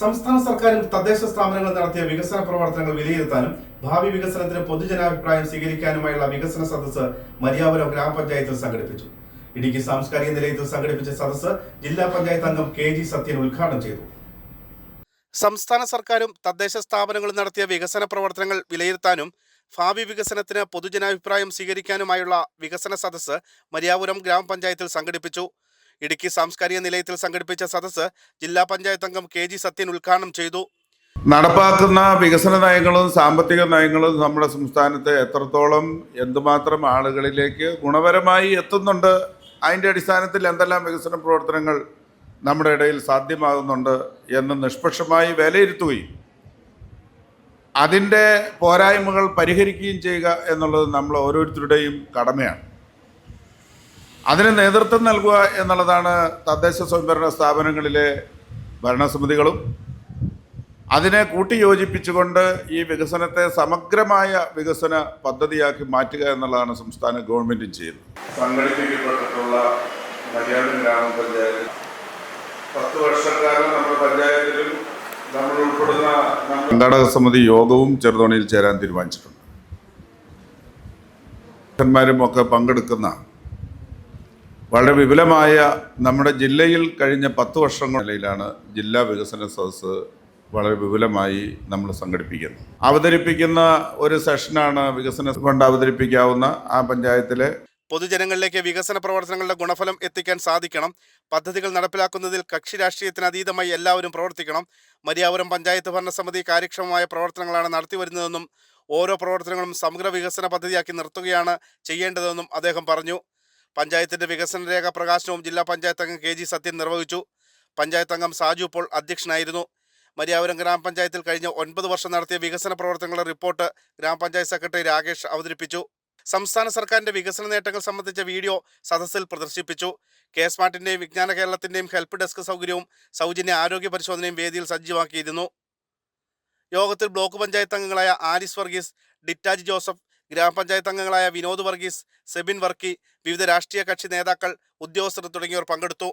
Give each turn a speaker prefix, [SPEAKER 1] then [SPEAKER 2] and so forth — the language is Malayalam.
[SPEAKER 1] സംസ്ഥാന സർക്കാരും തദ്ദേശ സ്ഥാപനങ്ങളും നടത്തിയ വികസന പ്രവർത്തനങ്ങൾ വിലയിരുത്താനും ഭാവി വികസനത്തിന് പൊതുജനാഭിപ്രായം സ്വീകരിക്കാനുമായുള്ള വികസന സദസ്സ് മരിയാപുരം ഗ്രാമപഞ്ചായത്തിൽ സംഘടിപ്പിച്ചു. ഇടുക്കി സാംസ്കാരിക നിലയത്തിൽ സംഘടിപ്പിച്ച സദസ്സ് ജില്ലാ പഞ്ചായത്ത് അംഗം കെ ജി സത്യൻ ഉദ്ഘാടനം ചെയ്തു. സംസ്ഥാന സർക്കാരും തദ്ദേശ സ്ഥാപനങ്ങളും നടത്തിയ വികസന പ്രവർത്തനങ്ങൾ വിലയിരുത്താനും ഭാവി വികസനത്തിന് പൊതുജനാഭിപ്രായം സ്വീകരിക്കാനുമായുള്ള വികസന സദസ്സ് മരിയാപുരം ഗ്രാമപഞ്ചായത്തിൽ സംഘടിപ്പിച്ചു. ഇടുക്കി സാംസ്കാരിക നിലയത്തിൽ സംഘടിപ്പിച്ച സദസ്സ് ജില്ലാ പഞ്ചായത്ത് അംഗം കെ ജി സത്യൻ ഉദ്ഘാടനം ചെയ്തു.
[SPEAKER 2] നടപ്പാക്കുന്ന വികസന നയങ്ങളും സാമ്പത്തിക നയങ്ങളും നമ്മുടെ സംസ്ഥാനത്തെ എത്രത്തോളം എന്തുമാത്രം ആളുകളിലേക്ക് ഗുണപരമായി എത്തുന്നുണ്ട് അതിന്റെ അടിസ്ഥാനത്തിൽ എന്തെല്ലാം വികസന പ്രവർത്തനങ്ങൾ നമ്മുടെ ഇടയിൽ സാധ്യമാകുന്നുണ്ട് എന്ന് നിഷ്പക്ഷമായി വിലയിരുത്തുകയും അതിന്റെ പോരായ്മകൾ പരിഹരിക്കുകയും ചെയ്യുക എന്നുള്ളത് നമ്മൾ ഓരോരുത്തരുടെയും കടമയാണ്. അതിന് നേതൃത്വം നൽകുക എന്നുള്ളതാണ് തദ്ദേശ സ്വയംഭരണ സ്ഥാപനങ്ങളിലെ ഭരണസമിതികളും. അതിനെ കൂട്ടിയോജിപ്പിച്ചുകൊണ്ട് ഈ വികസനത്തെ സമഗ്രമായ വികസന പദ്ധതിയാക്കി മാറ്റുക എന്നുള്ളതാണ് സംസ്ഥാന ഗവൺമെന്റും ചെയ്യുന്നത്. സംഘടിപ്പിക്കപ്പെട്ടിട്ടുള്ള മലയാളം ഗ്രാമപഞ്ചായത്ത്. പത്ത് വർഷക്കാലം നമ്മുടെ പഞ്ചായത്തിലും നമ്മൾ ഉൾപ്പെടുന്ന സംഘാടക സമിതി യോഗവും ചെറുതോണിയിൽ ചേരാൻ തീരുമാനിച്ചിട്ടുണ്ട്. ഒക്കെ പങ്കെടുക്കുന്ന വളരെ വിപുലമായ നമ്മുടെ ജില്ലയിൽ കഴിഞ്ഞ പത്ത് വർഷങ്ങളിലാണ് ജില്ലാ വികസന സദസ്സ് വളരെ വിപുലമായി നമ്മൾ സംഘടിപ്പിക്കുന്നത്. അവതരിപ്പിക്കുന്ന ഒരു സെഷനാണ് വികസന ഫണ്ട് അവതരിപ്പിക്കാവുന്ന ആ പഞ്ചായത്തിലെ
[SPEAKER 1] പൊതുജനങ്ങളിലേക്ക് വികസന പ്രവർത്തനങ്ങളുടെ ഗുണഫലം എത്തിക്കാൻ സാധിക്കണം. പദ്ധതികൾ നടപ്പിലാക്കുന്നതിൽ കക്ഷി രാഷ്ട്രീയത്തിന് അതീതമായി എല്ലാവരും പ്രവർത്തിക്കണം. മരിയാപുരം പഞ്ചായത്ത് ഭരണസമിതി കാര്യക്ഷമമായ പ്രവർത്തനങ്ങളാണ് നടത്തിവരുന്നതെന്നും ഓരോ പ്രവർത്തനങ്ങളും സമഗ്ര വികസന പദ്ധതിയാക്കി നിർത്തുകയാണ് ചെയ്യേണ്ടതെന്നും അദ്ദേഹം പറഞ്ഞു. പഞ്ചായത്തിന്റെ വികസന രേഖ പ്രകാശനവും ജില്ലാ പഞ്ചായത്ത് അംഗം കെ ജി സത്യൻ നിർവഹിച്ചു. പഞ്ചായത്ത് അംഗം സാജു പോൾ അധ്യക്ഷനായിരുന്നു. മരിയാപുരം ഗ്രാമപഞ്ചായത്തിൽ കഴിഞ്ഞ ഒൻപത് വർഷം നടത്തിയ വികസന പ്രവർത്തനങ്ങളുടെ റിപ്പോർട്ട് ഗ്രാമപഞ്ചായത്ത് സെക്രട്ടറി രാകേഷ് അവതരിപ്പിച്ചു. സംസ്ഥാന സർക്കാരിന്റെ വികസന നേട്ടങ്ങൾ സംബന്ധിച്ച വീഡിയോ സദസ്സിൽ പ്രദർശിപ്പിച്ചു. കെ സ്മാർട്ടിന്റെയും വിജ്ഞാന കേരളത്തിന്റെയും ഹെൽപ്പ് ഡെസ്ക് സൗകര്യവും സൗജന്യ ആരോഗ്യ പരിശോധനയും വേദിയിൽ സജ്ജമാക്കിയിരുന്നു. യോഗത്തിൽ ബ്ലോക്ക് പഞ്ചായത്ത് അംഗങ്ങളായ ആരിസ് വർഗീസ് ഡിറ്റാജ് ജോസഫ് ഗ്രാമപഞ്ചായത്ത് അംഗങ്ങളായ വിനോദ് വർഗീസ് സെബിൻ വർക്കി വിവിധ രാഷ്ട്രീയ കക്ഷി നേതാക്കൾ ഉദ്യോഗസ്ഥർ തുടങ്ങിയവർ പങ്കെടുത്തു.